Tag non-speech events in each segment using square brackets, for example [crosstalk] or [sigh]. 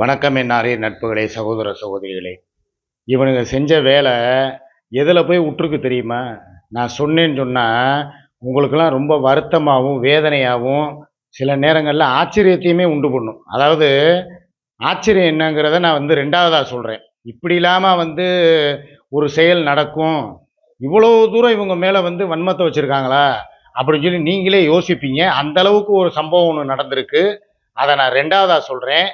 வணக்கம் என்னாரே நட்புகளே சகோதர சகோதரிகளே. இவனுங்க செஞ்ச வேலை எதில் போய் விட்டுருக்கு தெரியுமா? நான் சொன்னேன்னு சொன்னால் உங்களுக்கெல்லாம் ரொம்ப வருத்தமாகவும் வேதனையாகவும் சில நேரங்களில் ஆச்சரியத்தையுமே உண்டு பண்ணும். அதாவது ஆச்சரியம் என்னங்கிறத நான் வந்து ரெண்டாவதாக சொல்கிறேன் இப்படி இல்லாமல் வந்து ஒரு செயல் நடக்கும். இவ்வளோ தூரம் இவங்க மேலே வந்து வன்மத்தை வச்சுருக்காங்களா? அப்படின்னு சொல்லி நீங்களே யோசிப்பீங்க. அந்த அளவுக்கு ஒரு சம்பவம் ஒன்று நடந்திருக்கு. அதை நான் ரெண்டாவதாக சொல்கிறேன்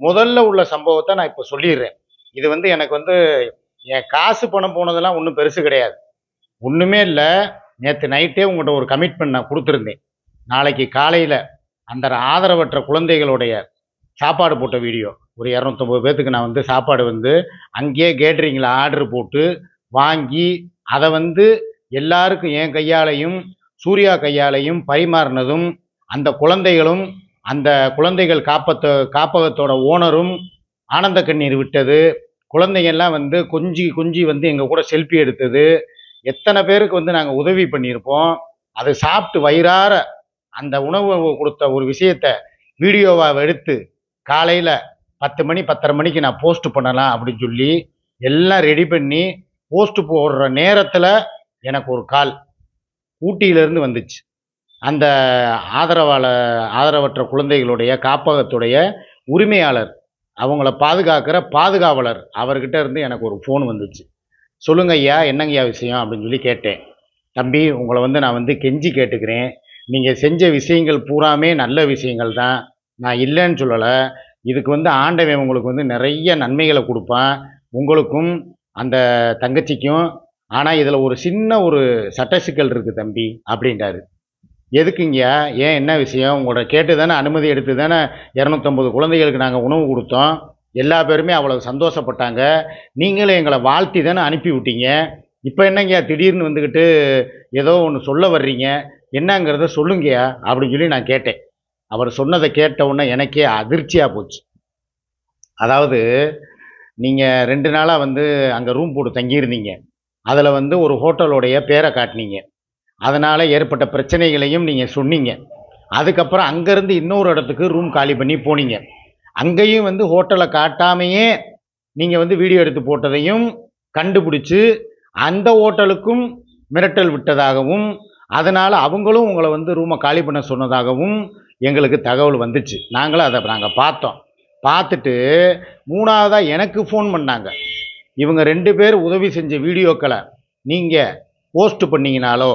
முதல்ல உள்ள சம்பவத்தை நான் இப்போ சொல்லிடுறேன். இது வந்து எனக்கு வந்து என் காசு பணம் போனதெல்லாம் ஒன்றும் பெருசு கிடையாது. ஒன்றுமே இல்லை. நேற்று நைட்டே உங்கள்கிட்ட ஒரு கமிட்மெண்ட் நான் கொடுத்துருந்தேன். நாளைக்கு காலையில் அந்த ஆதரவற்ற குழந்தைகளுடைய சாப்பாடு போட்ட வீடியோ. ஒரு இரநூத்தொம்பது பேர்த்துக்கு நான் வந்து சாப்பாடு வந்து அங்கேயே கேட்ரிங்கில் ஆர்டர் போட்டு வாங்கி அதை வந்து எல்லாருக்கும் என் கையாலையும் சூர்யா கையாலையும் பரிமாறினதும் அந்த குழந்தைகளும் அந்த குழந்தைகள் காப்பத்த காப்பகத்தோட ஓனரும் ஆனந்த கண்ணீர் விட்டது. குழந்தைங்கள்லாம் வந்து கொஞ்சி கொஞ்சி வந்து எங்கள் கூட செல்ஃபி எடுத்தது. எத்தனை பேருக்கு வந்து நாங்கள் உதவி பண்ணியிருப்போம். அதை சாப்பிட்டு வயிறார அந்த உணவு கொடுத்த ஒரு விஷயத்த வீடியோவாக எடுத்து காலையில் பத்து மணி பத்தரை மணிக்கு நான் போஸ்ட் பண்ணலாம் அப்படின்னு சொல்லி எல்லாம் ரெடி பண்ணி போஸ்ட் போடுற நேரத்தில் எனக்கு ஒரு கால். ஊட்டியிலேருந்து வந்துச்சு. அந்த ஆதரவாளர் ஆதரவற்ற குழந்தைகளுடைய காப்பகத்துடைய உரிமையாளர் அவங்கள பாதுகாக்கிற பாதுகாவலர் அவர்கிட்ட இருந்து எனக்கு ஒரு ஃபோன் வந்துச்சு. சொல்லுங்க ஐயா என்னங்கய்யா விஷயம் அப்படின்னு சொல்லி கேட்டேன். தம்பி உங்களை வந்து நான் வந்து கெஞ்சி கேட்டுக்கிறேன். நீங்கள் செஞ்ச விஷயங்கள் பூராமே நல்ல விஷயங்கள் தான். நான் இல்லைன்னு சொல்லலை. இதுக்கு வந்து ஆண்டவன் உங்களுக்கு வந்து நிறைய நன்மைகளை கொடுப்பான். உங்களுக்கும் அந்த தங்கச்சிக்கும். ஆனால் இதில் ஒரு சின்ன ஒரு சட்ட சிக்கல் இருக்குது தம்பி அப்படின்றாரு. எதுக்குங்கய்யா ஏன் என்ன விஷயம்? உங்களோட கேட்டு தானே அனுமதி எடுத்து தானே இரநூத்தம்பது குழந்தைகளுக்கு நாங்கள் உணவு கொடுத்தோம். எல்லா பேருமே அவ்வளோ சந்தோஷப்பட்டாங்க. நீங்களும் எங்களை வாழ்த்தி தானே அனுப்பி விட்டீங்க இப்போ என்னங்கய்யா திடீர்னு வந்துக்கிட்டு ஏதோ ஒன்று சொல்ல வர்றீங்க. என்னங்கிறத சொல்லுங்கய்யா அப்படின்னு சொல்லி நான் கேட்டேன். அவர் சொன்னதை கேட்ட உடனே எனக்கே அதிர்ச்சியாக போச்சு. அதாவது நீங்கள் ரெண்டு நாளாக வந்து அங்கே ரூம் போட்டு தங்கியிருந்தீங்க. அதில் வந்து ஒரு ஹோட்டலோடைய பேரை காட்டினீங்க. அதனால் ஏற்பட்ட பிரச்சனைகளையும் நீங்கள் சொன்னீங்க. அதுக்கப்புறம் அங்கேருந்து இன்னொரு இடத்துக்கு ரூம் காலி பண்ணி போனீங்க. அங்கேயும் வந்து ஹோட்டலை காட்டாமையே நீங்கள் வந்து வீடியோ எடுத்து போட்டதையும் கண்டுபிடிச்சி அந்த ஹோட்டலுக்கும் மிரட்டல் விட்டதாகவும் அதனால் அவங்களும் உங்களை வந்து ரூமை காலி பண்ண சொன்னதாகவும் எங்களுக்கு தகவல் வந்துச்சு. நாங்களும் அதை நாங்கள் பார்த்தோம். பார்த்துட்டு மூணாவதாக எனக்கு ஃபோன் பண்ணாங்க. இவங்க ரெண்டு பேர் உதவி செஞ்ச வீடியோக்களை நீங்கள் போஸ்ட் பண்ணீங்கனாலோ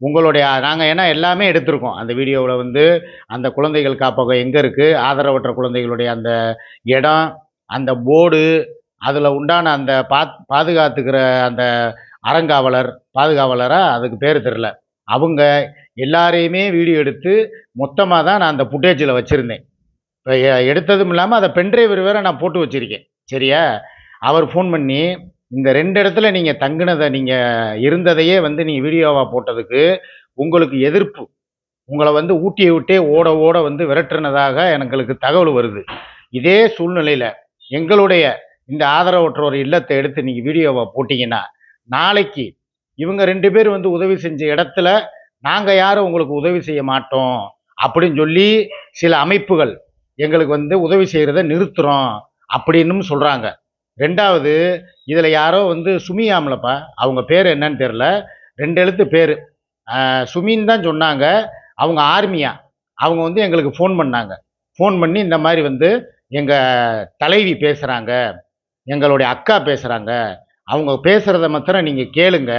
உங்களுடைய நாங்கள் ஏன்னா எல்லாமே எடுத்திருக்கோம். அந்த வீடியோவில் வந்து அந்த குழந்தைகள் காப்பகம் எங்கே இருக்குது ஆதரவற்ற குழந்தைகளுடைய அந்த இடம் அந்த போர்டு அதில் உண்டான அந்த பாத் பாதுகாத்துக்கிற அந்த அறங்காவலர் பாதுகாவலராக அதுக்கு பேர் தெரில அவங்க எல்லாரையுமே வீடியோ எடுத்து மொத்தமாக தான் நான் அந்த ஃபுட்டேஜில் வச்சுருந்தேன். இப்போ எடுத்ததும் இல்லாமல் அதை பென்ட்ரைவர் வேறு நான் போட்டு வச்சுருக்கேன். சரியா? அவர் ஃபோன் பண்ணி இந்த ரெண்டு இடத்துல நீங்கள் தங்கினதை நீங்கள் இருந்ததையே வந்து நீங்கள் வீடியோவாக போட்டதுக்கு உங்களுக்கு எதிர்ப்பு. உங்களை வந்து ஊட்டியை விட்டே ஓட ஓட வந்து விரட்டுனதாக எங்களுக்கு தகவல் வருது. இதே சூழ்நிலையில் எங்களுடைய இந்த ஆதரவற்றோர் இல்லத்தை எடுத்து நீங்கள் வீடியோவை போட்டிங்கன்னா நாளைக்கு இவங்க ரெண்டு பேர் வந்து உதவி செஞ்ச இடத்துல நாங்கள் யாரும் உங்களுக்கு உதவி செய்ய மாட்டோம் அப்படின்னு சொல்லி சில அமைப்புகள் எங்களுக்கு வந்து உதவி செய்கிறத நிறுத்துகிறோம் அப்படின்னும் சொல்கிறாங்க ரெண்டாவது இதில் யாரோ வந்து சுமியாமலப்பா அவங்க பேர் என்னன்னு தெரில ரெண்டு எழுத்து பேர். சுமின்னு தான் சொன்னாங்க. அவங்க ஆர்மியா. அவங்க வந்து எங்களுக்கு ஃபோன் பண்ணாங்க. ஃபோன் பண்ணி இந்த மாதிரி வந்து எங்கள் தலைவி பேசுகிறாங்க எங்களுடைய அக்கா பேசுகிறாங்க அவங்க பேசுகிறத மாத்திரம் நீங்கள் கேளுங்க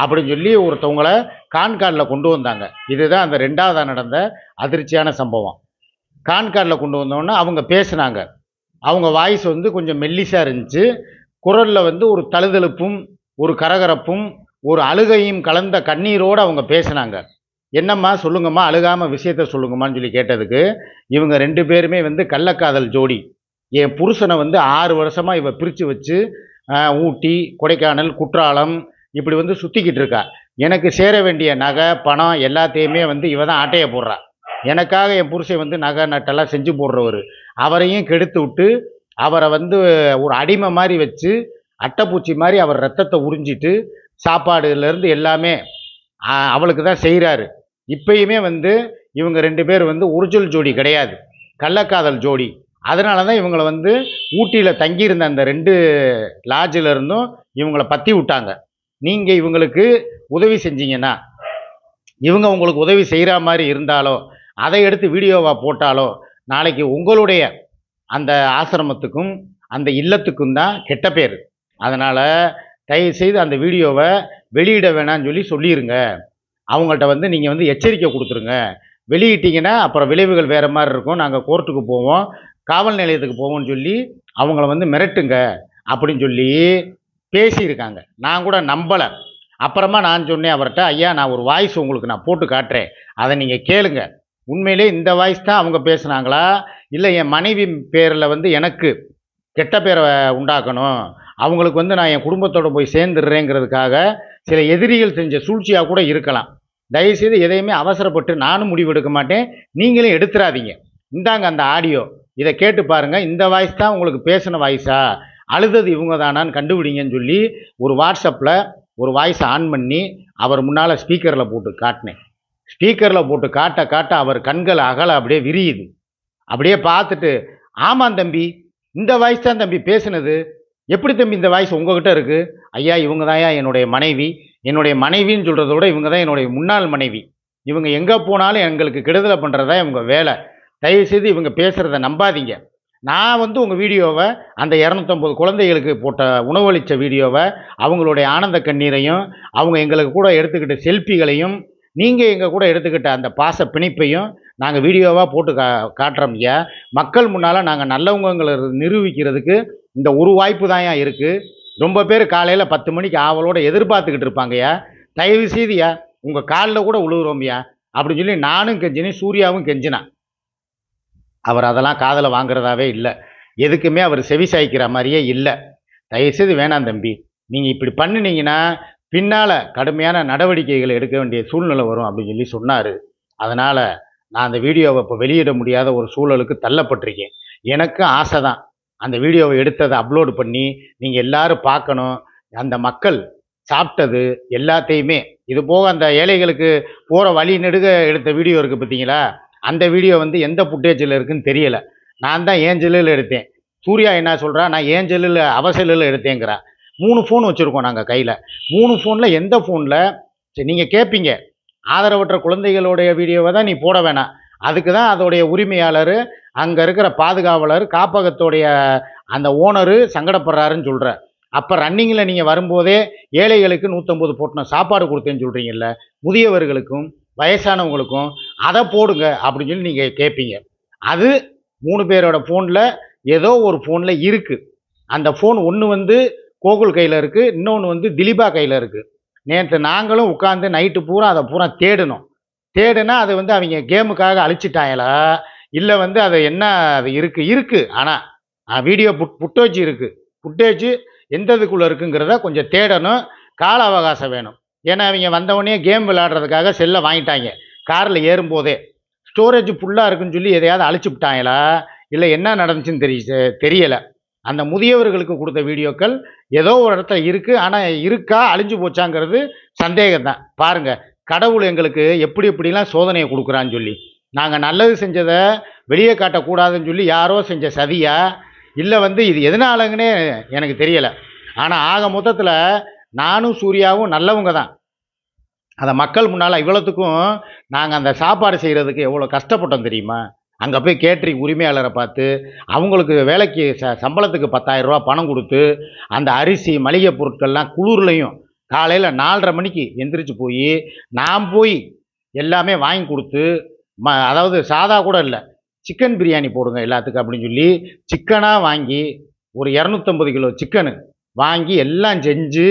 அப்படின்னு சொல்லி ஒருத்தவங்கள கான்கார்டில் கொண்டு வந்தாங்க. இதுதான் அந்த ரெண்டாவதாக நடந்த அதிர்ச்சியான சம்பவம். கான்கார்டில் கொண்டு வந்தோடனே அவங்க பேசுனாங்க. அவங்க வாய்ஸ் வந்து கொஞ்சம் மெல்லிசாக இருந்துச்சு. குரலில் வந்து ஒரு தழுதழுப்பும் ஒரு கரகரப்பும் ஒரு அழுகையும் கலந்த கண்ணீரோடு அவங்க பேசினாங்க. என்னம்மா சொல்லுங்கம்மா அழுகாமல் விஷயத்த சொல்லுங்கம்மான்னு சொல்லி கேட்டதுக்கு இவங்க ரெண்டு பேருமே வந்து கள்ளக்காதல் ஜோடி. என் புருஷனை வந்து ஆறு வருஷமாக இவ பிரித்து வச்சு ஊட்டி கொடைக்கானல் குற்றாலம் இப்படி வந்து சுற்றிக்கிட்டு இருக்கா. எனக்கு சேர வேண்டிய நகை பணம் எல்லாத்தையுமே வந்து இவ தான் ஆட்டையை போடுறா. எனக்காக என் புருஷன் வந்து நகை நட்டெல்லாம் செஞ்சு போடுறவர். அவரையும் கெடுத்து விட்டு அவரை வந்து ஒரு அடிமை மாதிரி வச்சு அட்டைப்பூச்சி மாதிரி அவர் ரத்தத்தை உறிஞ்சிட்டு சாப்பாடுலேருந்து எல்லாமே அவளுக்கு தான் செய்கிறாரு இப்பயுமே வந்து இவங்க ரெண்டு பேர் வந்து ஒரிஜினல் ஜோடி கிடையாது. கள்ளக்காதல் ஜோடி. அதனால தான் இவங்களை வந்து ஊட்டியில் தங்கியிருந்த அந்த ரெண்டு லாட்ஜில் இருந்தும் இவங்களை பற்றி விட்டாங்க. நீங்கள் இவங்களுக்கு உதவி செஞ்சீங்கன்னா இவங்க உங்களுக்கு உதவி செய்கிற மாதிரி இருந்தாலோ அதை எடுத்து வீடியோவாக போட்டாலோ நாளைக்கு உங்களுடைய அந்த ஆசிரமத்துக்கும் அந்த இல்லத்துக்கும் தான் கெட்ட பேர். அதனால் தயவுசெய்து அந்த வீடியோவை வெளியிட வேணாம்னு சொல்லி சொல்லிடுங்க அவங்கள்ட்ட வந்து நீங்கள் வந்து எச்சரிக்கை கொடுத்துருங்க. வெளியிட்டீங்கன்னா அப்புறம் விளைவுகள் வேறு மாதிரி இருக்கும். நாங்கள் கோர்ட்டுக்கு போவோம். காவல் நிலையத்துக்கு போவோம்னு சொல்லி அவங்கள வந்து மிரட்டுங்க அப்படின்னு சொல்லி பேசியிருக்காங்க. நான் கூட நம்பலை. அப்புறமா நான் சொன்னேன் அவர்கிட்ட ஐயா நான் ஒரு வாய்ஸ் உங்களுக்கு நான் போட்டு காட்டுறேன். அதை நீங்கள் கேளுங்க. உண்மையிலே இந்த வாய்ஸ் தான் அவங்க பேசுனாங்களா? இல்லை என் மனைவி பேரில் வந்து எனக்கு கெட்ட பேரை உண்டாக்கணும். அவங்களுக்கு வந்து நான் என் குடும்பத்தோட போய் சேர்ந்துடுறேங்கிறதுக்காக சில எதிரிகள் செஞ்ச சூழ்ச்சியாக கூட இருக்கலாம். தயவுசெய்து எதையுமே அவசரப்பட்டு நானும் முடிவெடுக்க மாட்டேன். நீங்களும் எடுத்துடாதீங்க இந்தாங்க அந்த ஆடியோ இதை கேட்டு பாருங்கள் இந்த வாய்ஸ் தான் உங்களுக்கு பேசின வாய்ஸா அழுதது இவங்க தானான்னு கண்டுபிடிங்கன்னு சொல்லி ஒரு வாட்ஸ்அப்பில் ஒரு வாய்ஸ் ஆன் பண்ணி அவர் முன்னால் ஸ்பீக்கரில் போட்டு காட்டினேன். ஸ்பீக்கரில் போட்டு காட்ட காட்ட அவர் கண்கள் அகல அப்படியே விரியுது. அப்படியே பார்த்துட்டு ஆமாம் தம்பி இந்த வாய்ஸ் தான் தம்பி பேசுனது. எப்படி தம்பி இந்த வாய்ஸ் உங்ககிட்ட இருக்குது ஐயா இவங்க தான்யா என்னுடைய மனைவி. என்னுடைய மனைவின்னு சொல்கிறத விட இவங்க தான் என்னுடைய முன்னாள் மனைவி. இவங்க எங்கே போனாலும் எங்களுக்கு கெடுதலை பண்ணுறதா இவங்க வேலை. தயவுசெய்து இவங்க பேசுகிறத நம்பாதீங்க. நான் வந்து உங்கள் வீடியோவை அந்த இரநூத்தம்பது குழந்தைகளுக்கு போட்ட உணவளித்த வீடியோவை அவங்களுடைய ஆனந்த கண்ணீரையும் அவங்க எங்களுக்கு கூட எடுத்துக்கிட்ட செல்ஃபிகளையும் நீங்கள் எங்கள் கூட எடுத்துக்கிட்ட அந்த பாச பிணைப்பையும் நாங்கள் வீடியோவாக போட்டு கா காட்டுறோம் ஐயா. மக்கள் முன்னால் நாங்கள் நல்லவங்களை நிரூபிக்கிறதுக்கு இந்த ஒரு வாய்ப்பு தான் இருக்குது ரொம்ப பேர் காலையில் பத்து மணிக்கு ஆவலோட எதிர்பார்த்துக்கிட்டு இருப்பாங்கய்யா தயவு செய்தியா உங்கள் காலில் கூட உழுவுறோம்யா அப்படின்னு சொல்லி நானும் கெஞ்சினேன் சூர்யாவும் கெஞ்சினான் அவர் அதெல்லாம் காதில் வாங்குறதாவே இல்லை. எதுக்குமே அவர் செவி சாய்க்கிற மாதிரியே இல்லை. தயவுசெய்து வேணாம் தம்பி. நீங்கள் இப்படி பண்ணினீங்கன்னா பின்னால் கடுமையான நடவடிக்கைகள் எடுக்க வேண்டிய சூழ்நிலை வரும் அப்படின்னு சொல்லி சொன்னார். அதனால் நான் அந்த வீடியோவை இப்போ வெளியிட முடியாத ஒரு சூழலுக்கு தள்ளப்பட்டிருக்கேன். எனக்கும் ஆசை தான் அந்த வீடியோவை எடுத்ததை அப்லோடு பண்ணி நீங்கள் எல்லாரும் பார்க்கணும். அந்த மக்கள் சாப்பிட்டது எல்லாத்தையுமே. இது போக அந்த ஏழைகளுக்கு போகிற வழி நெடுக எடுத்த வீடியோ இருக்குது பார்த்தீங்களா? அந்த வீடியோ வந்து எந்த ஃபுட்டேஜில் இருக்குன்னு தெரியலை. நான் தான் ஏஞ்சலில் எடுத்தேன். சூர்யா என்ன சொல்கிறா நான் ஏஞ்சலில் அவசலில் அவ எடுத்தேங்கிறா. மூணு ஃபோன் வச்சுருக்கோம் நாங்கள் கையில். மூணு ஃபோனில் எந்த ஃபோனில் சரி நீங்கள் கேட்பீங்க ஆதரவற்ற குழந்தைகளுடைய வீடியோவை தான் நீ போட வேணாம். அதுக்கு தான் அதோடைய உரிமையாளர் அங்கே இருக்கிற பாதுகாவலர் காப்பகத்தோடைய அந்த ஓனரு சங்கடப்படுறாருன்னு சொல்கிற அப்போ ரன்னிங்கில் நீங்கள் வரும்போதே ஏழைகளுக்கு நூற்றம்பது போட்டின சாப்பாடு கொடுத்தேன்னு சொல்கிறீங்கல்ல முதியவர்களுக்கும் வயசானவங்களுக்கும் அதை போடுங்க அப்படின்னு சொல்லி நீங்கள் கேட்பீங்க அது மூணு பேரோட ஃபோனில் ஏதோ ஒரு ஃபோனில் இருக்குது அந்த ஃபோன் ஒன்று வந்து கோகுல் கையில் இருக்குது இன்னொன்று வந்து திலீபா கையில் இருக்குது நேற்று நாங்களும் உட்காந்து நைட்டு பூரா அதை பூரா தேடணும் தேடுனா அது வந்து அவங்க கேமுக்காக அழிச்சிட்டாங்களா? இல்லை வந்து அது என்ன அது இருக்குது இருக்குது ஆனால் வீடியோ புட் புட்டேஜ் இருக்குது புட்டேஜ் எந்த இதுக்குள்ளே இருக்குங்கிறத கொஞ்சம் தேடணும். கால அவகாசம் வேணும். ஏன்னா அவங்க வந்தவொடனே கேம் விளையாடுறதுக்காக செல்லை வாங்கிட்டாங்க. காரில் ஏறும்போதே. ஸ்டோரேஜ் ஃபுல்லாக இருக்குன்னு சொல்லி எதையாவது அழிச்சு விட்டாங்களா? இல்லை என்ன நடந்துச்சுன்னு தெரிய தெரியலை. அந்த முதியவர்களுக்கு கொடுத்த வீடியோக்கள் ஏதோ ஒரு இடத்துல இருக்குது ஆனால் இருக்கா அழிஞ்சு போச்சாங்கிறது சந்தேகம் தான் பாருங்கள் கடவுள் எங்களுக்கு எப்படி எப்படிலாம் சோதனையை கொடுக்குறான்னு சொல்லி. நாங்கள் நல்லது செஞ்சதை வெளியே காட்டக்கூடாதுன்னு சொல்லி யாரோ செஞ்ச சதியா? இல்லை வந்து இது எதனாலங்கன்னே எனக்கு தெரியலை. ஆனால் ஆக மொத்தத்தில் நானும் சூர்யாவும் நல்லவங்க தான். அதை மக்கள் முன்னால் இவ்வளோத்துக்கும் நாங்கள் அந்த சாப்பாடு செய்கிறதுக்கு எவ்வளோ கஷ்டப்பட்டோம் தெரியுமா? அங்கே போய் கேட்ரிங் உரிமையாளரை பார்த்து அவங்களுக்கு வேலைக்கு ச சம்பளத்துக்கு பத்தாயிரரூபா பணம் கொடுத்து அந்த அரிசி மளிகை பொருட்கள்லாம் குளிர்லையும் காலையில் நாலரை மணிக்கு எந்திரிச்சு போய் நான் போய் எல்லாமே வாங்கி கொடுத்து ம அதாவது சாதா கூட இல்லை சிக்கன் பிரியாணி போடுங்க எல்லாத்துக்கும் அப்படின்னு சொல்லி சிக்கனாக வாங்கி ஒரு இரநூத்தம்பது கிலோ சிக்கனு வாங்கி எல்லாம் செஞ்சு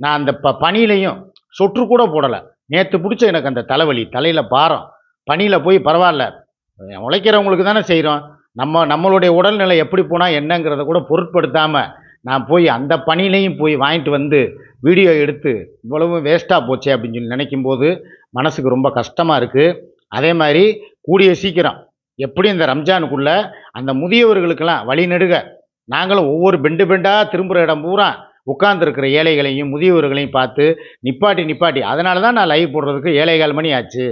நான் அந்த ப பனியிலையும் சொற்று கூட போடலை. நேற்று பிடிச்ச எனக்கு அந்த தலைவலி தலையில் பாரம். பனியில் போய் பரவாயில்ல உழைக்கிறவங்களுக்கு தானே செய்கிறோம் நம்ம நம்மளுடைய உடல்நிலை எப்படி போனால் என்னங்கிறத கூட பொருட்படுத்தாமல் நான் போய் அந்த பணியிலையும் போய் வாங்கிட்டு வந்து வீடியோ எடுத்து இவ்வளவு வேஸ்ட்டாக போச்சே அப்படின்னு சொல்லி நினைக்கும்போது மனசுக்கு ரொம்ப கஷ்டமாக இருக்குது அதே மாதிரி கூடிய சீக்கிரம் எப்படி இந்த ரம்ஜானுக்குள்ளே அந்த முதியவர்களுக்கெல்லாம் வழி நெடுக. நாங்களும் ஒவ்வொரு பெண்டு பெண்டாக திரும்புகிற இடம் பூரா உட்கார்ந்துருக்கிற ஏழைகளையும் முதியவர்களையும் பார்த்து நிப்பாட்டி நிப்பாட்டி. அதனால தான் நான் லைவ் போடுறதுக்கு ஏழைகால் மணி ஆச்சு.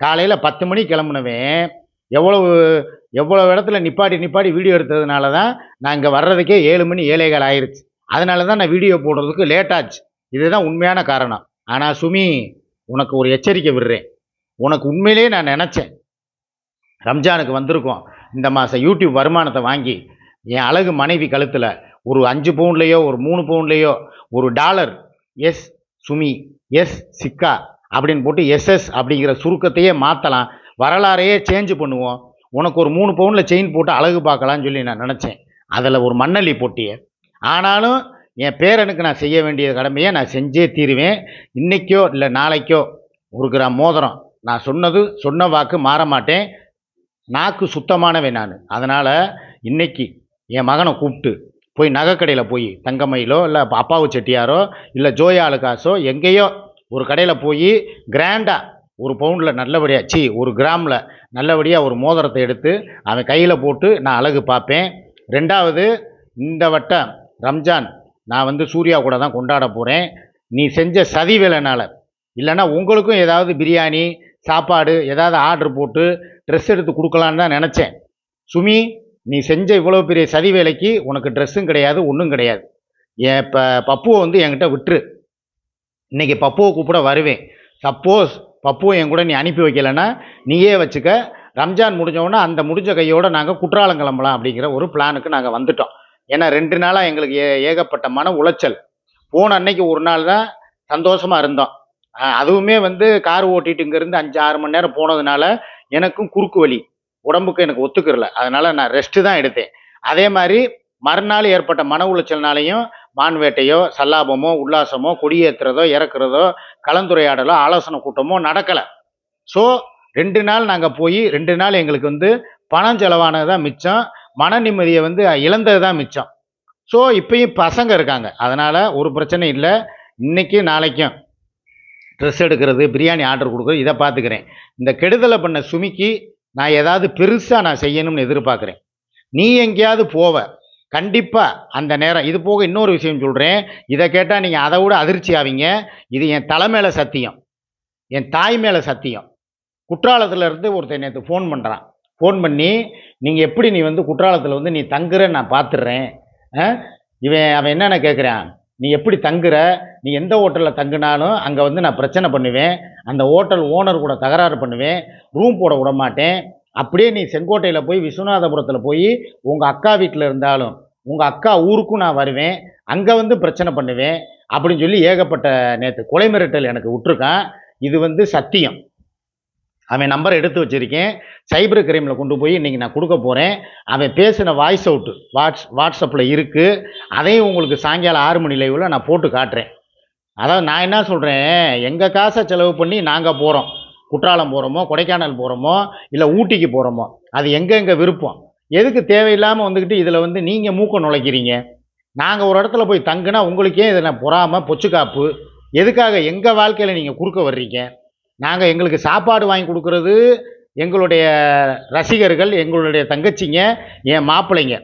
காலையில் பத்து மணி கிளம்புனவேன். எவ்வளவு எவ்வளோ இடத்துல நிப்பாட்டி நிப்பாட்டி வீடியோ எடுத்ததுனால தான் நான் இங்கே வர்றதுக்கே ஏழு மணி ஏழே கால் ஆயிருச்சு. அதனால தான் நான் வீடியோ போடுறதுக்கு லேட் ஆச்சு. இதுதான் உண்மையான காரணம். ஆனால் சுமி உனக்கு ஒரு எச்சரிக்கை விடுறேன். உனக்கு உண்மையிலேயே நான் நினச்சேன். ரம்ஜானுக்கு வந்திருக்கோம். இந்த மாதம் யூடியூப் வருமானத்தை வாங்கி என் அழகு மனைவி கழுத்தில் ஒரு அஞ்சு பவுண்ட்லேயோ ஒரு மூணு பவுண்ட்லேயோ ஒரு டாலர் எஸ் சுமி எஸ் சிக்கா அப்படின்னு போட்டு எஸ்எஸ் அப்படிங்கிற சுருக்கத்தையே மாற்றலாம் வரலாறையே சேஞ்ச் பண்ணுவோம். உனக்கு ஒரு மூணு பவுனில் செயின் போட்டு அழகு பார்க்கலான்னு சொல்லி நான் நினச்சேன். அதில் ஒரு மண்ணள்ளி போட்டியே. ஆனாலும் என் பேரனுக்கு நான் செய்ய வேண்டிய கடமையை நான் செஞ்சே தீருவேன். இன்றைக்கோ இல்லை நாளைக்கோ ஒரு கிராம் மோதிரம். நான் சொன்னது சொன்ன வாக்கு மாற மாட்டேன். நாக்கு சுத்தமானவன் நான். அதனால் இன்னைக்கு என் மகனை கூப்பிட்டு போய் நகைக்கடையில் போய் தங்கமயிலோ இல்லை அப்பாவு செட்டியாரோ இல்லை ஜோயா காசோ எங்கேயோ ஒரு கடையில் போய் கிராண்டாக ஒரு பவுண்டில் நல்லபடியாக சி ஒரு கிராமில் நல்லபடியாக ஒரு மோதிரத்தை எடுத்து அவன் கையில் போட்டு நான் அழகு பார்ப்பேன். ரெண்டாவது இந்த வட்டம் ரம்ஜான் நான் வந்து சூர்யா கூட தான் கொண்டாட போகிறேன் நீ செஞ்ச சதி வேலைனால. இல்லைன்னா உங்களுக்கும் ஏதாவது பிரியாணி சாப்பாடு ஏதாவது ஆர்டர் போட்டு ட்ரெஸ் எடுத்து கொடுக்கலான்னு தான் நினச்சேன். சுமி நீ செஞ்ச இவ்வளோ பெரிய சதி வேலைக்கு உனக்கு ட்ரெஸ்ஸும் கிடையாது ஒன்றும் கிடையாது. என் இப்போ பப்புவை வந்து என்கிட்ட விட்டுரு. இன்னைக்கு பப்புவை கூப்பிட வருவேன். சப்போஸ் பப்புவும் என் கூட நீ அனுப்பி வைக்கலைன்னா நீயே வச்சுக்க. ரம்ஜான் முடிஞ்சவொடனே அந்த முடிஞ்ச கையோடு நாங்கள் குற்றாலம் கிளம்பலாம் அப்படிங்கிற ஒரு பிளானுக்கு நாங்கள் வந்துட்டோம். ஏன்னா ரெண்டு நாளாக எங்களுக்கு ஏ ஏகப்பட்ட மன உளைச்சல். போன அன்னைக்கு ஒரு நாள் தான் சந்தோஷமாக இருந்தோம். அதுவுமே வந்து கார் ஓட்டிட்டு இங்கேருந்து அஞ்சு ஆறு மணி நேரம் போனதுனால எனக்கும் குறுக்கு வலி. உடம்புக்கு எனக்கு ஒத்துக்கிறல. அதனால் நான் ரெஸ்ட்டு தான் எடுத்தேன். அதே மாதிரி மறுநாள் ஏற்பட்ட மன உளைச்சல்னாலையும் மான்வேட்டையோ சல்லாபமோ உல்லாசமோ கொடியேற்றுறதோ இறக்குறதோ கலந்துரையாடலோ ஆலோசனை கூட்டமோ நடக்கலை. ஸோ ரெண்டு நாள் நாங்கள் போய் ரெண்டு நாள் எங்களுக்கு வந்து பணம் செலவானது தான் மிச்சம். மன நிம்மதியை வந்து இழந்தது தான் மிச்சம். ஸோ இப்பயும் பசங்க இருக்காங்க. அதனால் ஒரு பிரச்சனை இல்லை. இன்னைக்கு நாளைக்கும் ட்ரெஸ் எடுக்கிறது பிரியாணி ஆர்டர் கொடுக்குறது இதை பார்த்துக்கிறேன். இந்த கெடுதலை பண்ண சுமிக்கு நான் ஏதாவது பெருசாக நான் செய்யணும்னு எதிர்பார்க்குறேன். நீ எங்கேயாவது போவ. கண்டிப்பாக அந்த நேரம். இது போக இன்னொரு விஷயம் சொல்கிறேன் இதை கேட்டால் நீங்கள் அதை விட அதிர்ச்சி ஆவீங்க. இது என் தலை மேலே சத்தியம். என் தாய் மேலே சத்தியம். குற்றாலத்துல இருந்து ஒருத்தன் நேற்று ஃபோன் பண்ணுறான் ஃபோன் பண்ணி நீங்கள் எப்படி நீ வந்து குற்றாலத்தில் வந்து நீ தங்குற? நான் பார்த்துடுறேன் இவன் அவன் என்னென்ன கேட்குறான் நீ எப்படி தங்குற? நீ எந்த ஹோட்டலில் தங்குனாலும் அங்கே வந்து நான் பிரச்சனை பண்ணுவேன். அந்த ஹோட்டல் ஓனர் கூட தகராறு பண்ணுவேன். ரூம் போட விட மாட்டேன் அப்படியே நீ செங்கோட்டையில் போய் விஸ்வநாதபுரத்தில் போய் உங்கள் அக்கா வீட்டில் இருந்தாலும் உங்கள் அக்கா ஊருக்கும் நான் வருவேன் அங்கே வந்து பிரச்சனை பண்ணுவேன் அப்படின்னு சொல்லி ஏகப்பட்ட நேற்று கொலை மிரட்டல் எனக்கு விட்டுருக்கான். இது வந்து சத்தியம். அவன் நம்பரை எடுத்து வச்சிருக்கேன். சைபர் கிரைமில் கொண்டு போய் இன்றைக்கி நான் கொடுக்க போகிறேன் அவன் பேசின வாய்ஸ் அவுட்டு வாட்ஸ் வாட்ஸ்அப்பில் இருக்குது அதையும் உங்களுக்கு சாயங்காலம் ஆறு மணி லைவில் நான் போட்டு காட்டுறேன். அதாவது நான் என்ன சொல்கிறேன் எங்கள் காசை செலவு பண்ணி நாங்கள் போகிறோம் குற்றாலம் போகிறோமோ கொடைக்கானல் போகிறோமோ இல்லை ஊட்டிக்கு போகிறோமோ அது எங்கெங்கே விருப்பம்? எதுக்கு தேவையில்லாமல் வந்துக்கிட்டு இதில் வந்து நீங்கள் மூக்க நுழைக்கிறீங்க? நாங்கள் ஒரு இடத்துல போய் தங்குனா உங்களுக்கே இதில் பொறாமல் பொச்சுக்காப்பு? எதுக்காக எங்கள் வாழ்க்கையில் நீங்கள் குறுக்க வர்றீங்க? நாங்கள் எங்களுக்கு சாப்பாடு வாங்கி கொடுக்கறது எங்களுடைய ரசிகர்கள் எங்களுடைய தங்கச்சிங்க என் மாப்பிள்ளைங்க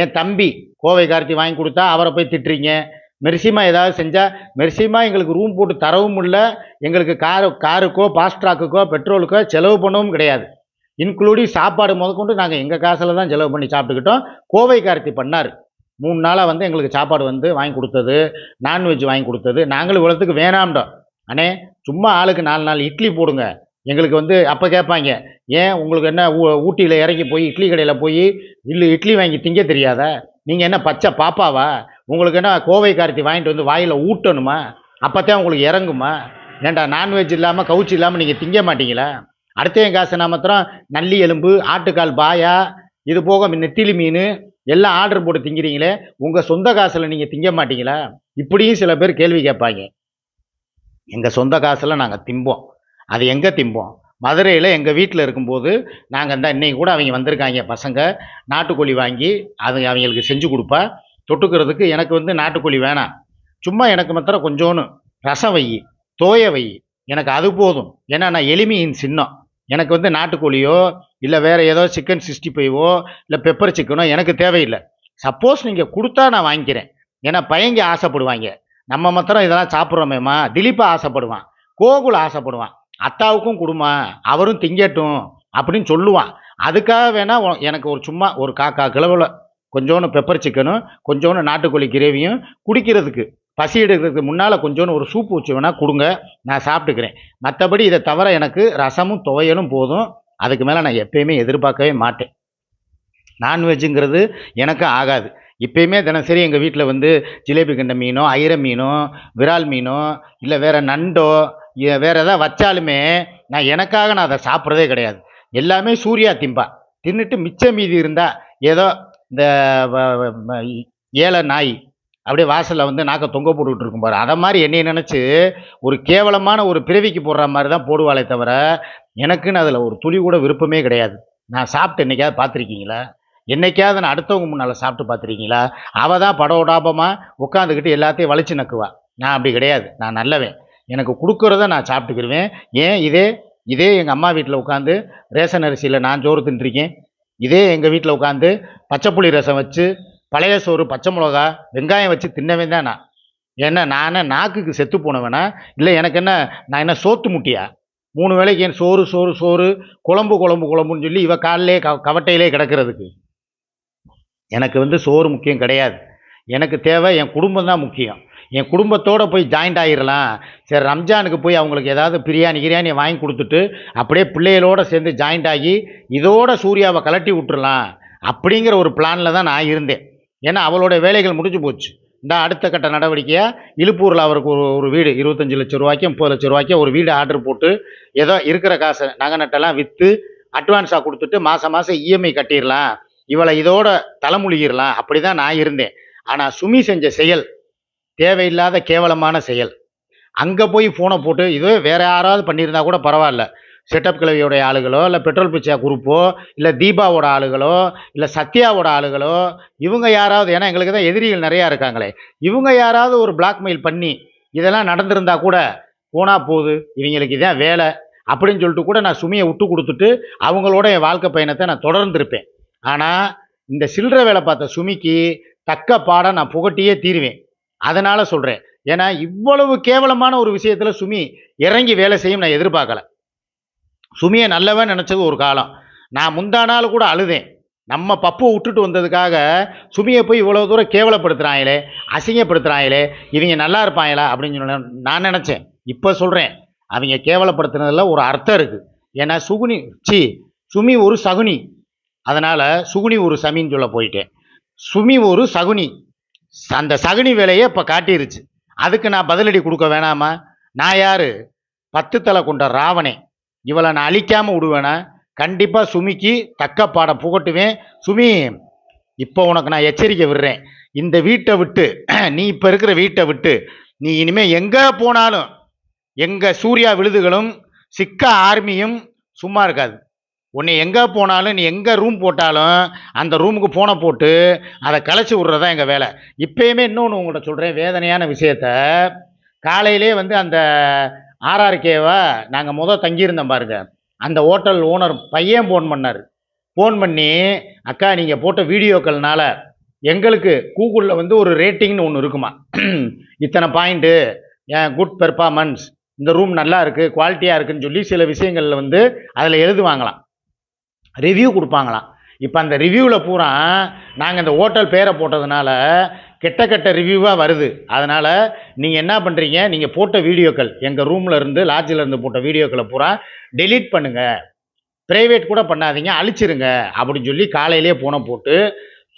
என் தம்பி கோவை கார்த்தி வாங்கி கொடுத்தா அவரை போய் திட்டுறீங்க. மெர்சிமா ஏதாவது செஞ்சால் மெர்சிமா எங்களுக்கு ரூம் போட்டு தரவும் இல்லை. எங்களுக்கு காரு காருக்கோ ஃபாஸ்ட்ராக்குக்கோ பெட்ரோலுக்கோ செலவு பண்ணவும் கிடையாது. இன்க்ளூடிங் சாப்பாடு முதற்கொண்டு நாங்கள் எங்கள் காசில் தான் செலவு பண்ணி சாப்பிட்டுக்கிட்டோம். கோவை கார்த்தி பண்ணார். மூணு நாளாக வந்து எங்களுக்கு சாப்பாடு வந்து வாங்கி கொடுத்தது நான்வெஜ் வாங்கி கொடுத்தது. நாங்களும் இவ்வளோத்துக்கு வேணாம்டோம் அண்ணே சும்மா ஆளுக்கு நாலு நாள் இட்லி போடுங்க. எங்களுக்கு வந்து அப்போ கேட்பாங்க ஏன் உங்களுக்கு என்ன ஊ ஊட்டியில் இறங்கி போய் இட்லி கடையில் போய் இல்லை இட்லி வாங்கி திங்க தெரியாதா? நீங்கள் என்ன பச்சை பாப்பாவா? உங்களுக்கு என்ன கோவை கார்த்தி வாங்கிட்டு வந்து வாயில் ஊட்டணுமா? அப்போத்தான் உங்களுக்கு இறங்குமா? ஏன்டா நான்வெஜ் இல்லாமல் கவுச்சி இல்லாமல் நீங்கள் திங்க மாட்டீங்களா? அடுத்த காசுனா மாத்திரம்? நல்லி எலும்பு ஆட்டுக்கால் பாயா இது போக நெத்திலி மீன் எல்லாம் ஆர்டர் போட்டு திங்கிறீங்களே உங்கள் சொந்த காசில் நீங்கள் திங்க மாட்டீங்களா? இப்படியும் சில பேர் கேள்வி கேட்பாங்க. எங்கள் சொந்த காசில் நாங்கள் திம்போம். அது எங்கே திம்போம்? மதுரையில் எங்கள் வீட்டில் இருக்கும்போது நாங்கள் இந்த இன்னைக்கு கூட அவங்க வந்திருக்காங்க பசங்க. நாட்டுக்கோழி வாங்கி அது அவங்களுக்கு செஞ்சு கொடுப்பா. தொட்டுக்கிறதுக்கு எனக்கு வந்து நாட்டுக்கோழி வேணாம். சும்மா எனக்கு மாத்திரம் கொஞ்சோன்னு ரசம் வை தோய வை. எனக்கு அது போதும். ஏன்னா நான் எளிமையின் சின்னம். எனக்கு வந்து நாட்டுக்கோழியோ இல்லை வேறு ஏதோ சிக்கன் சிக்ஸ்டி ஃபைவோ இல்லை பெப்பர் சிக்கனோ எனக்கு தேவையில்லை. சப்போஸ் நீங்கள் கொடுத்தா நான் வாங்கிக்கிறேன். ஏன்னா பையங்க ஆசைப்படுவாங்க. நம்ம மாத்திரம் இதெல்லாம் சாப்பிட்றோமேம்மா? திலீப்பா ஆசைப்படுவான். கோகுல் ஆசைப்படுவான். அத்தாவுக்கும் கொடுமா அவரும் திங்கட்டும் அப்படின்னு சொல்லுவான். அதுக்காக வேணால் எனக்கு ஒரு சும்மா ஒரு காக்கா கிளவில் கொஞ்சோண்டு பெப்பர் சிக்கனும் கொஞ்சோண்டு நாட்டுக்கோழி கிரேவியும் குடிக்கிறதுக்கு. பசி எடுக்கிறதுக்கு முன்னால் கொஞ்சோண்டு ஒரு சூப் வச்சு வேணால் கொடுங்க. நான் சாப்பிட்டுக்கிறேன். மற்றபடி இதை தவிர எனக்கு ரசமும் துவையலும் போதும். அதுக்கு மேலே நான் எப்பயுமே எதிர்பார்க்கவே மாட்டேன். நான்வெஜ்ஜுங்கிறது எனக்கு ஆகாது. இப்பயுமே தினசரி எங்கள் வீட்டில் வந்து ஜிலேபி கண்ட மீனோ ஐர மீனோ விரால் மீனோ இல்லை வேறு நண்டோ வேறு எதாவது வச்சாலுமே நான் எனக்காக நான் அதை சாப்பிட்றதே கிடையாது. எல்லாமே சூர்யா திம்பா. தின்னுட்டு மிச்சம் மீதி இருந்தால் ஏதோ இந்த ஏழை நாய் அப்படியே வாசலில் வந்து நாக்க தொங்க போட்டுக்கிட்டு இருக்கும் பாரு. அதை மாதிரி என்னை நினச்சி ஒரு கேவலமான ஒரு பிறவிக்கு போடுற மாதிரி தான் போடுவாளே தவிர எனக்குன்னு அதில் ஒரு துளி கூட விருப்பமே கிடையாது. நான் சாப்பிட்டு என்றைக்காவது பார்த்துருக்கீங்களா? என்னைக்காவது நான் அடுத்தவங்க முன்னால் சாப்பிட்டு பார்த்துருக்கீங்களா? அவள் தான் படோடாபமாக உட்காந்துக்கிட்டு எல்லாத்தையும் வலிச்சு நக்குவா. நான் அப்படி கிடையாது. நான் நல்லவன். எனக்கு கொடுக்குறத நான் சாப்பிட்டுக்கிருவேன். ஏன் இதே இதே எங்கள் அம்மா வீட்டில் உட்காந்து ரேஷன் அரிசியில் நான் சோறு தின்றுருக்கேன். இதே எங்கள் வீட்டில் உட்காந்து பச்சைப்புளி ரசம் வச்சு பழைய சோறு பச்சை மிளகா வெங்காயம் வச்சு தின்னவன் தான்? நான் ஏன்னா நான் நாக்குக்கு செத்து போனவனா? இல்லை எனக்கு என்ன நான் என்ன சோத்து முட்டியா? மூணு வேளைக்கு என் சோறு சோறு சோறு குழம்பு குழம்பு குழம்புன்னு சொல்லி இவ காலிலே க கவட்டையிலே கிடக்கிறதுக்கு. எனக்கு வந்து சோறு முக்கியம் கிடையாது. எனக்கு தேவை என் குடும்பம் தான் முக்கியம். என் குடும்பத்தோடு போய் ஜாயிண்ட் ஆகிடலாம் சரி ரம்ஜானுக்கு போய் அவங்களுக்கு ஏதாவது பிரியாணி கிரியாணி வாங்கி கொடுத்துட்டு அப்படியே பிள்ளைகளோடு சேர்ந்து ஜாயிண்ட் ஆகி இதோட சூர்யாவை கலட்டி விட்டுறலாம் அப்படிங்கிற ஒரு பிளானில் தான் நான் இருந்தேன். ஏன்னா அவளோட வேலைகள் முடிஞ்சு போச்சு. இந்த அடுத்த கட்ட நடவடிக்கையாக இழுப்பூரில் அவருக்கு ஒரு ஒரு வீடு இருபத்தஞ்சி லட்ச ரூபாய்க்கு முப்பது லட்ச ரூபாய்க்கு ஒரு வீடு ஆர்டர் போட்டு ஏதோ இருக்கிற காசை நகை நட்டெல்லாம் விற்று அட்வான்ஸாக கொடுத்துட்டு மாதம் மாதம் இஎம்ஐ கட்டிடலாம். இவளை இதோட தலைமொழிகிடலாம். அப்படி தான் நான் இருந்தேன். ஆனால் சுமி செஞ்ச செயல் தேவையில்லாத கேவலமான செயல். அங்கே போய் ஃபோனை போட்டு இது வேற யாராவது பண்ணியிருந்தா கூட பரவாயில்ல. செட்டப் கிழவியோடைய ஆளுகளோ இல்லை பெட்ரோல் பிச்சா குரூப்போ இல்லை தீபாவோட ஆளுகளோ இல்லை சத்யாவோட ஆளுகளோ இவங்க யாராவது ஏன்னா எங்களுக்கு தான் எதிரிகள் நிறையா இருக்காங்களே இவங்க யாராவது ஒரு பிளாக்மெயில் பண்ணி இதெல்லாம் நடந்திருந்தா கூட போனால் போகுது இவங்களுக்கு இதான் வேலை அப்படின்னு சொல்லிட்டு கூட நான் சுமையை விட்டு கொடுத்துட்டு அவங்களோட என் வாழ்க்கை பயணத்தை நான் தொடர்ந்துருப்பேன். ஆனால் இந்த சில்லற வேலை பார்த்த சுமிக்கு தக்க பாடம் நான் புகட்டியே தீருவேன். அதனால் சொல்கிறேன் ஏன்னா இவ்வளவு கேவலமான ஒரு விஷயத்தில் சுமி இறங்கி வேலை செய்யும் நான் எதிர்பார்க்கலை. சுமியை நல்லவன் நினச்சது ஒரு காலம். நான் முந்தா நாள் கூட அழுதேன். நம்ம பப்புவை விட்டுட்டு வந்ததுக்காக சுமியை போய் இவ்வளோ தூரம் கேவலப்படுத்துகிறாங்களே அசிங்கப்படுத்துகிறாங்களே இவங்க நல்லா இருப்பாங்களா அப்படின்னு சொன்ன நான் நினச்சேன். இப்போ சொல்கிறேன் அவங்க கேவலப்படுத்துனதில் ஒரு அர்த்தம் இருக்குது ஏன்னா சுகுனி சி சுமி ஒரு சகுனி. அதனால் சுகுனி ஒரு சமின்னு சொல்ல போயிட்டேன். சுமி ஒரு சகுனி. அந்த சகுனி வேலையை இப்போ காட்டிருச்சு. அதுக்கு நான் பதிலடி கொடுக்க வேணாமா? நான் யார்? பத்து தலை கொண்ட ராவணே இவளை நான் அழிக்காமல் விடுவேனா? கண்டிப்பாக சுமிக்கு தக்க பாடம் புகட்டுவேன். சுமி இப்போ உனக்கு நான் எச்சரிக்கை விடுறேன். இந்த வீட்டை விட்டு [clears throat] நீ இப்போ இருக்கிற வீட்டை விட்டு நீ இனிமேல் எங்கே போனாலும் எங்கள் சூர்யா விழுதுகளும் சிக்க ஆர்மியும் சும்மா இருக்காது. உன்னை எங்கே போனாலும் நீ எங்கே ரூம் போட்டாலும் அந்த ரூமுக்கு ஃபோனை போட்டு அதை கலைச்சி விட்றதான் எங்கள் வேலை. இப்பயுமே இன்னொன்று உங்கள்கிட்ட சொல்கிறேன் வேதனையான விஷயத்த. காலையிலே வந்து அந்த ஆர்ஆர்கேவை நாங்கள் முத தங்கியிருந்தோம் பாருங்க. அந்த ஹோட்டல் ஓனர் பையன் ஃபோன் பண்ணார். ஃபோன் பண்ணி அக்கா நீங்கள் போட்ட வீடியோக்கள்னால எங்களுக்கு கூகுளில் வந்து ஒரு ரேட்டிங்னு ஒன்று இருக்குமா? [clears throat] இத்தனை பாயிண்ட்டு ஏன் குட் பெர்ஃபார்மன்ஸ் இந்த ரூம் நல்லா இருக்குது குவாலிட்டியாக இருக்குன்னு சொல்லி சில விஷயங்களில் வந்து அதில் எழுதுவாங்களாம். ரிவ்யூ கொடுப்பாங்களாம். இப்போ அந்த ரிவ்யூவில் பூரா நாங்கள் இந்த ஹோட்டல் பேரை போட்டதுனால கெட்ட கெட்ட ரிவ்யூவாக வருது. அதனால் நீங்கள் என்ன பண்ணுறீங்க நீங்கள் போட்ட வீடியோக்கள் எங்கள் ரூமில் இருந்து லாட்ஜில் இருந்து போட்ட வீடியோக்களை பூரா டெலீட் பண்ணுங்கள் ப்ரைவேட் கூட பண்ணாதீங்க அழிச்சிருங்க அப்படின்னு சொல்லி காலையிலே போன போட்டு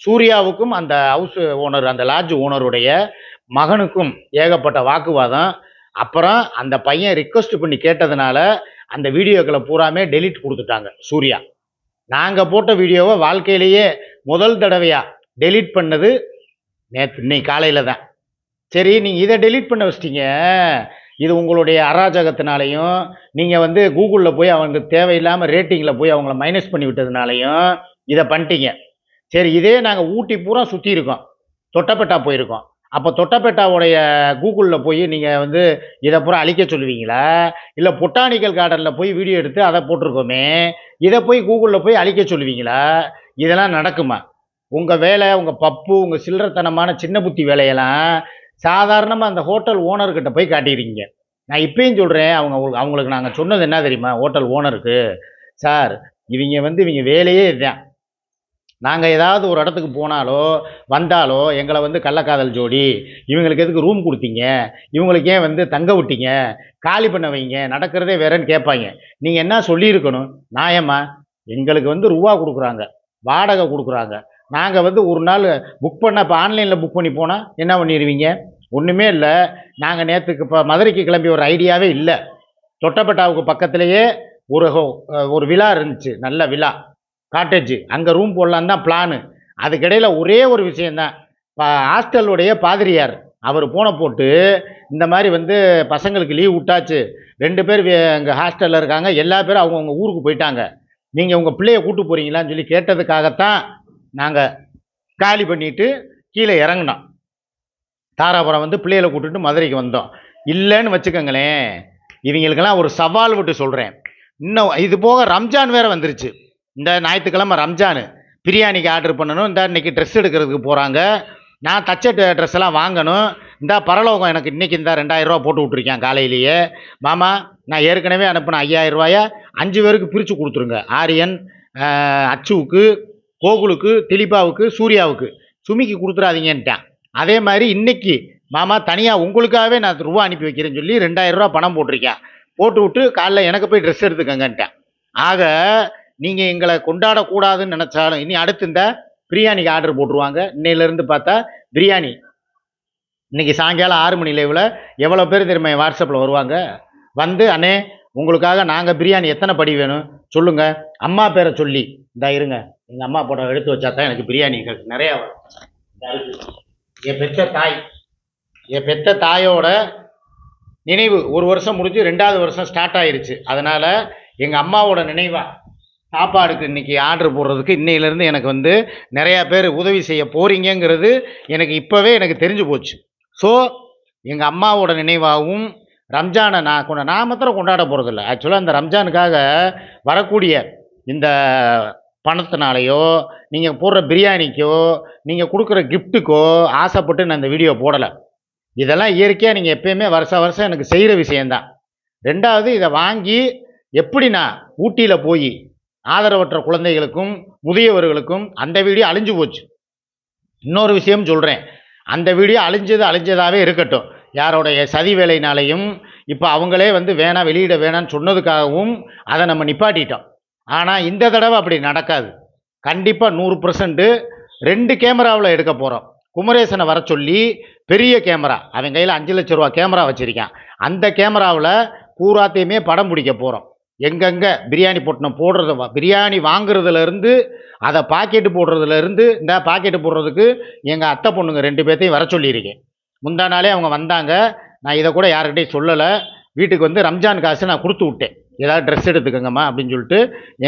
சூர்யாவுக்கும் அந்த ஹவுஸ் ஓனர் அந்த லாட்ஜ் ஓனருடைய மகனுக்கும் ஏகப்பட்ட வாக்குவாதம். அப்புறம் அந்த பையன் ரிக்வஸ்ட் பண்ணி கேட்டதுனால அந்த வீடியோக்களை பூராமே டெலிட் கொடுத்துட்டாங்க சூர்யா. நாங்கள் போட்ட வீடியோவை வாழ்க்கையிலேயே முதல் தடவையாக டெலீட் பண்ணது நேற்று இன்னைக்கு காலையில் தான். சரி நீங்கள் இதை டெலீட் பண்ண வச்சிட்டிங்க. இது உங்களுடைய அராஜகத்தினாலையும் நீங்கள் வந்து கூகுளில் போய் அவங்களுக்கு தேவையில்லாமல் ரேட்டிங்கில் போய் அவங்கள மைனஸ் பண்ணி விட்டதுனாலையும் இதை பண்ணிட்டீங்க. சரி இதே நாங்கள் ஊட்டி பூரா சுற்றி இருக்கோம். தொட்டப்பேட்டா போயிருக்கோம். அப்போ தொட்டப்பேட்டாவுடைய கூகுளில் போய் நீங்கள் வந்து இதை பூரா அழிக்க சொல்லுவீங்களா? இல்லை பொட்டானிக்கல் கார்டனில் போய் வீடியோ எடுத்து அதை போட்டிருக்கோமே இதை போய் கூகுளில் போய் அழிக்க சொல்லுவீங்களா? இதெல்லாம் நடக்குமா? உங்கள் வேலை உங்கள் பப்பு உங்கள் சில்லறத்தனமான சின்ன புத்தி வேலையெல்லாம் சாதாரணமாக அந்த ஹோட்டல் ஓனர்கிட்ட போய் காட்டிடுறீங்க. நான் இப்பயும் சொல்கிறேன் அவங்க அவங்களுக்கு நாங்கள் சொன்னது என்ன தெரியுமா? ஹோட்டல் ஓனருக்கு சார் இவங்க வந்து இவங்க வேலையே இதுதான். நாங்கள் ஏதாவது ஒரு இடத்துக்கு போனாலோ வந்தாலோ எங்களை வந்து கள்ளக்காதல் ஜோடி இவங்களுக்கு எதுக்கு ரூம் கொடுத்தீங்க? இவங்களுக்கு ஏன் வந்து தங்க விட்டீங்க? காலி பண்ண வைங்க நடக்கிறதே வேறன்னு கேட்பாங்க. நீங்கள் என்ன சொல்லியிருக்கணும்? நியாயமா எங்களுக்கு வந்து ரூபா கொடுக்குறாங்க வாடகை கொடுக்குறாங்க. நாங்கள் வந்து ஒரு நாள் புக் பண்ண இப்போ ஆன்லைனில் புக் பண்ணி போனால் என்ன பண்ணிடுவீங்க ஒன்றுமே இல்லை. நாங்கள் நேற்றுக்கு இப்போ மதுரைக்கு கிளம்பி ஒரு ஐடியாவே இல்லை. தொட்டப்பட்டாவுக்கு பக்கத்துலேயே ஒரு ஹோ- ஒரு விழா இருந்துச்சு. நல்ல விழா. காட்டேஜ் அங்கே ரூம் போடலான்னு தான் பிளானு அதுக்கிடையில் ஒரே ஒரு விஷயந்தான் இப்போ ஹாஸ்டலுடைய பாதிரியார் அவர் போன போட்டு இந்த மாதிரி வந்து பசங்களுக்கு லீவ் விட்டாச்சு. ரெண்டு பேர் எங்கள் ஹாஸ்டலில் இருக்காங்க. எல்லா பேரும் அவங்கவுங்க ஊருக்கு போயிட்டாங்க. நீங்கள் உங்கள் பிள்ளைய கூட்டு போகிறீங்களான்னு சொல்லி கேட்டதுக்காகத்தான் நாங்கள் காலி பண்ணிட்டு கீழே இறங்கினோம். தாராபுரம் வந்து பிள்ளைகளை கூட்டிட்டு மதுரைக்கு வந்தோம். இல்லைன்னு வச்சுக்கோங்களேன் இவங்களுக்கெல்லாம் ஒரு சவால் விட்டு சொல்கிறேன் இன்னும் இது போக ரம்ஜான் வேறு வந்துருச்சு. இந்த ஞாயிற்றுக்கிழமை ரம்ஜான். பிரியாணிக்கு ஆர்டர் பண்ணணும் இந்த இன்றைக்கி ட்ரெஸ் எடுக்கிறதுக்கு போகிறாங்க நான் தச்ச ட்ரெஸ் எல்லாம் வாங்கணும். இந்த பரலோகம் எனக்கு இன்றைக்கி இந்த ரெண்டாயிரரூவா போட்டு விட்ருக்கேன் காலையிலேயே. மாமா நான் ஏற்கனவே அனுப்பின ஐயாயிரம் அஞ்சு பேருக்கு பிரித்து கொடுத்துருங்க. ஆரியன் அச்சுவுக்கு கோகுலுக்கு திலீபாவுக்கு சூர்யாவுக்கு. சுமிக்கு கொடுத்துறாதீங்கன்ட்டான். அதே மாதிரி இன்னைக்கு மாமா தனியாக உங்களுக்காகவே நான் ரூபா அனுப்பி வைக்கிறேன்னு சொல்லி ரெண்டாயிரம் ரூபா பணம் போட்டிருக்கேன் போட்டு விட்டு காலைல எனக்கு போய் ட்ரெஸ் எடுத்துக்கங்கன்ட்டேன். ஆக நீங்கள் எங்களை கொண்டாடக்கூடாதுன்னு நினச்சாலும் இனி அடுத்து இந்த பிரியாணிக்கு ஆர்டர் போட்டுருவாங்க. இன்னையிலேருந்து பார்த்தா பிரியாணி. இன்றைக்கி சாயங்காலம் ஆறு மணி லைவில் எவ்வளோ பேர் திரும்ப வாட்ஸ்அப்பில் வருவாங்க? வந்து அண்ணே உங்களுக்காக நாங்கள் பிரியாணி எத்தனை படி வேணும்? சொல்லுங்கள் அம்மா பேரை சொல்லி. இந்தா இருங்க. எங்கள் அம்மா போட்டோ எடுத்து வச்சா தான் எனக்கு பிரியாணி கிடைக்கும். நிறையா வரும். என் பெற்ற தாய் என் பெற்ற தாயோட நினைவு ஒரு வருஷம் முடிஞ்சு ரெண்டாவது வருஷம் ஸ்டார்ட் ஆயிருச்சு. அதனால் எங்கள் அம்மாவோட நினைவாக சாப்பாடுக்கு இன்னைக்கு ஆர்டர் போடுறதுக்கு இன்னையிலேருந்து எனக்கு வந்து நிறையா பேர் உதவி செய்ய போகிறீங்கங்கிறது எனக்கு இப்போவே எனக்கு தெரிஞ்சு போச்சு. ஸோ எங்கள் அம்மாவோட நினைவாகவும் ரம்ஜானை நான் கொண்ட நான் மாத்திரம் கொண்டாட போகிறதில்ல ஆக்சுவலாக இந்த ரம்ஜானுக்காக வரக்கூடிய இந்த பணத்தினாலேயோ நீங்கள் போடுற பிரியாணிக்கோ நீங்கள் கொடுக்குற கிஃப்ட்டுக்கோ ஆசைப்பட்டு நான் இந்த வீடியோ போடலை. இதெல்லாம் இயற்கையாக நீங்கள் எப்பயுமே வருஷம் வருஷம் எனக்கு செய்கிற விஷயந்தான் ரெண்டாவது இதை வாங்கி எப்படி நான் ஊட்டியில் போய் ஆதரவற்ற குழந்தைகளுக்கும் முதியவர்களுக்கும் அந்த வீடியோ அழிஞ்சு போச்சு. இன்னொரு விஷயம் சொல்கிறேன் அந்த வீடியோ அழிஞ்சது அழிஞ்சதாகவே இருக்கட்டும். யாரோடைய சதி வேலைனாலையும் இப்போ அவங்களே வந்து வேணாம் வெளியிட வேணாம்னு சொன்னதுக்காகவும் அதை நம்ம நிப்பாட்டிட்டோம். ஆனால் இந்த தடவை அப்படி நடக்காது. கண்டிப்பாக நூறு பர்சன்ட்டு ரெண்டு கேமராவில் எடுக்க போகிறோம் குமரேசனை வர சொல்லி பெரிய கேமரா. அவன் கையில் அஞ்சு லட்ச ரூபா கேமரா வச்சுருக்கான். அந்த கேமராவில் பூராத்தையுமே படம் பிடிக்க போகிறோம் எங்கெங்கே பிரியாணி பொட்டணம் போடுறத பிரியாணி வாங்குறதுலேருந்து அதை பாக்கெட்டு போடுறதுலேருந்து இந்த பாக்கெட்டு போடுறதுக்கு எங்கள் அத்தை பொண்ணுங்க ரெண்டு பேர்த்தையும் வர சொல்லியிருக்கேன். முந்தா நாளே அவங்க வந்தாங்க. நான் இதை கூட யாருக்கிட்டையும் சொல்லலை. வீட்டுக்கு வந்து ரம்ஜான் காசு நான் கொடுத்து விட்டேன். ஏதாவது ட்ரெஸ் எடுத்துக்கோங்கம்மா அப்படின்னு சொல்லிட்டு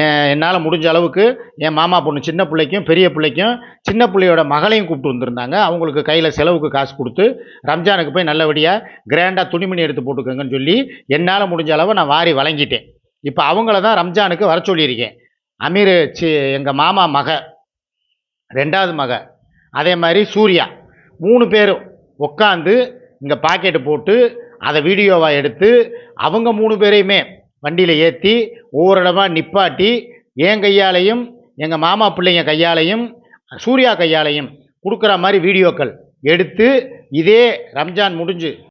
என் என்னால் முடிஞ்ச அளவுக்கு என் மாமா பொண்ணு சின்ன பிள்ளைக்கும் பெரிய பிள்ளைக்கும் சின்ன பிள்ளையோட மகளையும் கூப்பிட்டு வந்திருந்தாங்க. அவங்களுக்கு கையில் செலவுக்கு காசு கொடுத்து ரம்ஜானுக்கு போய் நல்லபடியாக கிராண்டாக துணிமணி எடுத்து போட்டுக்கோங்கன்னு சொல்லி என்னால் முடிஞ்ச அளவு நான் வாரி வழங்கிட்டேன். இப்போ அவங்கள தான் ரம்ஜானுக்கு வர சொல்லியிருக்கேன். அமீர் சி எங்கள் மாமா மக ரெண்டாவது மக அதே மாதிரி சூர்யா மூணு பேரும் உட்காந்து இங்கே பாக்கெட்டு போட்டு அதை வீடியோவாக எடுத்து அவங்க மூணு பேரையுமே வண்டியில் ஏற்றி ஒவ்வொரு நிப்பாட்டி என் கையாலையும் எங்கள் மாமா பிள்ளைங்க கையாலையும் சூர்யா கையாலையும் கொடுக்குற மாதிரி வீடியோக்கள் எடுத்து இதே ரம்ஜான் முடிஞ்சு